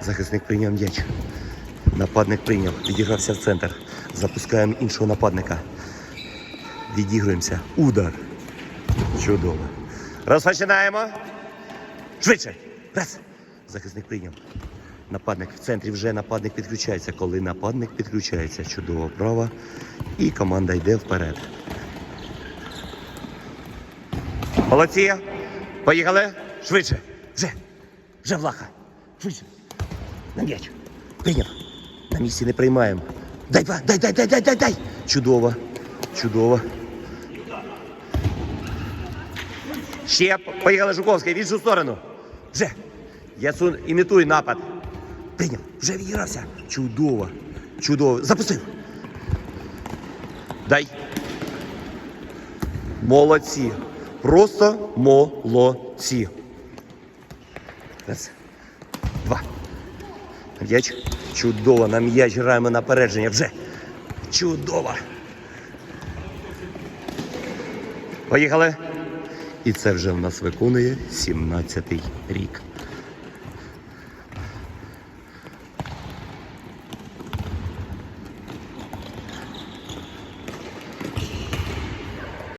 Захисник прийняв м'яч. Нападник прийняв. Відігрався в центр. Запускаємо іншого нападника. Відігруємося. Удар. Чудово. Розпочинаємо. Швидше. Раз. Захисник прийняв. Нападник в центрі вже нападник підключається. Коли нападник підключається, чудово право. І команда йде вперед. Молодці. Поїхали. Швидше. Вже. Вже влаха. Швидше. На м'яч. Прийняв. На місці не приймаємо. Дай, дай, дай, дай, дай, дай, дай. Чудово. Чудово. Ще поїхали Жуковський в іншу сторону. Вже. Ясун імітуй напад. Прийняв. Вже відігрався. Чудово. Чудово. Запустив. Дай. Молодці. Просто молодці. Раз. Два. М'яч. Чудово. На м'яч граємо на передження. Вже. Чудово. Поїхали. І це вже в нас виконує 17-й рік.